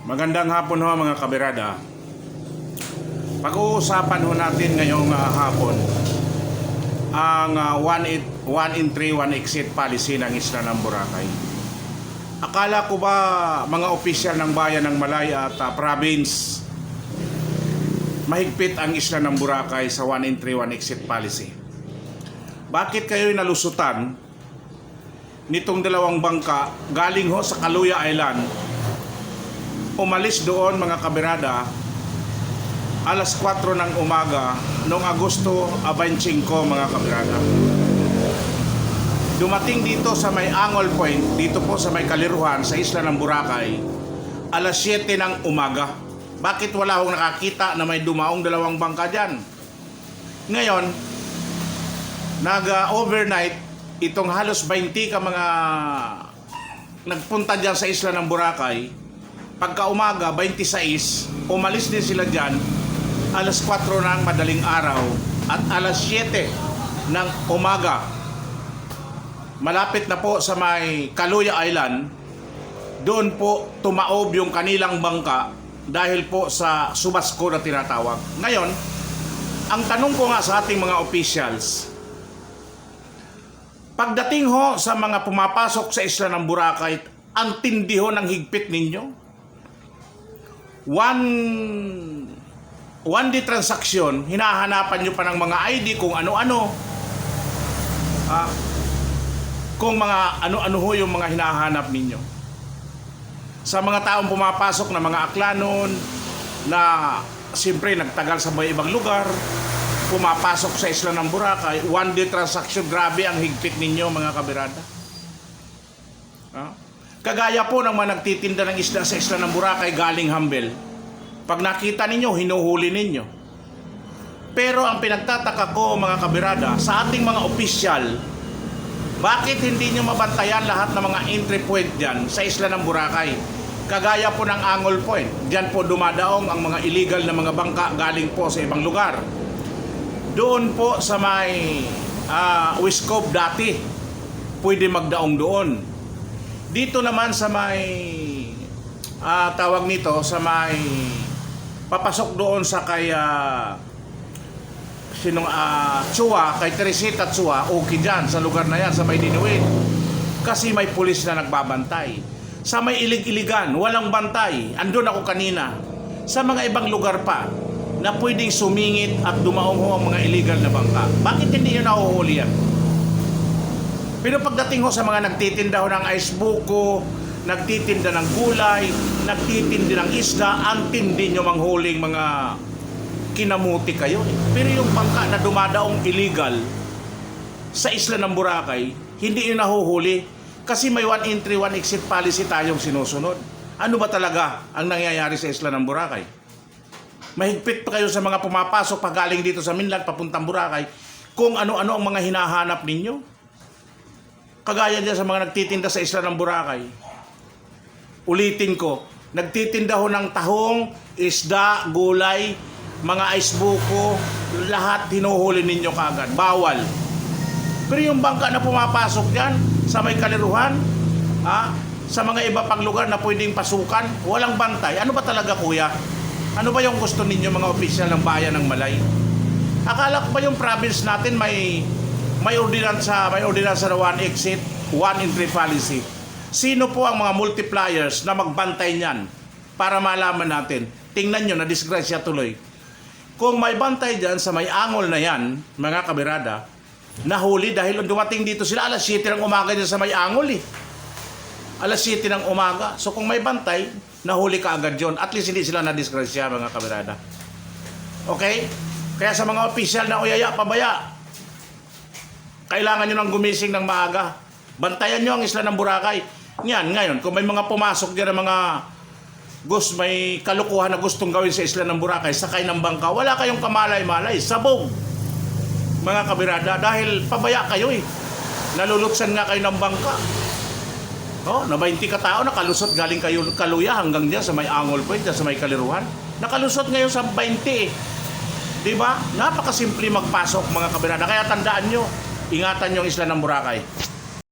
Magandang hapon ho mga kabirada. Pag-uusapan ho natin ngayong ah, hapon ang ah, one, it, one in three, one exit policy ng Isla ng Boracay. Akala ko ba mga opisyal ng bayan ng Malay at ah, province mahigpit ang Isla ng Boracay sa one in three, one exit policy? Bakit kayo'y nalusutan nitong dalawang bangka galing ho sa Kaluya Island umalis doon mga kabirada alas 4 ng umaga noong Agosto 25 mga kabirada dumating dito sa may Angol Point dito po sa may Kaliruhan sa isla ng Boracay alas 7 ng umaga. Bakit wala akong nakakita na may dumaong dalawang bangka dyan? Ngayon nag uh, overnight itong halos 20 ka mga nagpunta dyan sa isla ng Boracay pagka umaga 26 umalis din sila dyan alas 4 ng madaling araw at alas 7 ng umaga. Malapit na po sa may Kaluya Island. Doon po tumaob yung kanilang bangka dahil po sa subasko na tinatawag. Ngayon ang tanong ko nga sa ating mga officials Pagdating ho sa mga pumapasok sa isla ng Boracay, ang tindi ho ng higpit ninyo. One one day transaction, hinahanapan nyo pa ng mga ID kung ano-ano. Ah, kung mga ano-ano ho yung mga hinahanap ninyo. Sa mga taong pumapasok na mga aklanon na siyempre nagtagal sa may ibang lugar, pumapasok sa isla ng Boracay, one day transaction, grabe ang higpit ninyo mga kabirada. Ah? Kagaya po ng mga nagtitinda ng isda sa isla ng Boracay galing Humble. Pag nakita ninyo, hinuhuli ninyo. Pero ang pinagtataka ko mga kabirada, sa ating mga opisyal, bakit hindi nyo mabantayan lahat ng mga entry point dyan sa isla ng Boracay? Kagaya po ng Angol Point. Diyan po dumadaong ang mga illegal na mga bangka galing po sa ibang lugar doon po sa may uh, West Cove dati pwede magdaong doon dito naman sa may ah, tawag nito sa may papasok doon sa kay ah, sinong uh, Chua kay Teresita Chua okay dyan sa lugar na yan sa may Dinuit kasi may pulis na nagbabantay sa may ilig-iligan walang bantay andun ako kanina sa mga ibang lugar pa na pwedeng sumingit at dumaong ang mga illegal na bangka. Bakit hindi nyo nahuhuli yan? Pero pagdating ho sa mga nagtitinda ho ng ice buko, nagtitinda ng gulay, nagtitinda ng isda, ang tindi nyo manghuling mga kinamuti kayo. Pero yung bangka na dumadaong illegal sa isla ng Boracay, hindi nyo nahuhuli kasi may one entry, one exit policy tayong sinusunod. Ano ba talaga ang nangyayari sa isla ng Boracay? Mahigpit pa kayo sa mga pumapasok pag galing dito sa Minlag papuntang Boracay kung ano-ano ang mga hinahanap ninyo. Kagaya dyan sa mga nagtitinda sa isla ng Boracay. Ulitin ko, nagtitinda ho ng tahong, isda, gulay, mga ice buko, lahat hinuhuli ninyo kagad. Bawal. Pero yung bangka na pumapasok dyan sa may kaliruhan, ha, sa mga iba pang lugar na pwedeng pasukan, walang bantay. Ano ba talaga kuya? Ano ba yung gusto ninyo mga opisyal ng bayan ng Malay? Akala ko ba yung province natin may may ordinansa, may ordinansa na one exit, one entry policy. Sino po ang mga multipliers na magbantay niyan para malaman natin? Tingnan nyo na disgrasya tuloy. Kung may bantay dyan sa may angol na yan, mga kabirada, nahuli dahil dumating dito sila alas 7 ng umaga dyan sa may angol eh. Alas 7 ng umaga. So kung may bantay, nahuli ka agad yon. At least hindi sila na-disgrasya mga kamerada. Okay? Kaya sa mga opisyal na uyaya, pabaya, kailangan nyo nang gumising ng maaga. Bantayan nyo ang isla ng Boracay. Yan, ngayon, kung may mga pumasok dyan ng mga gus, may kalukuhan na gustong gawin sa isla ng Boracay, sakay ng bangka, wala kayong kamalay-malay, sabog. Mga kabirada, dahil pabaya kayo eh. Nalulutsan nga kayo ng bangka. Oh, na 20 ka tao nakalusot galing kayo Kaluya hanggang diyan sa may Angol Point, sa may Kaliruhan. Nakalusot ngayon sa 20 eh. 'Di ba? Napakasimple magpasok mga kabirada. Kaya tandaan nyo, ingatan yung isla ng Boracay.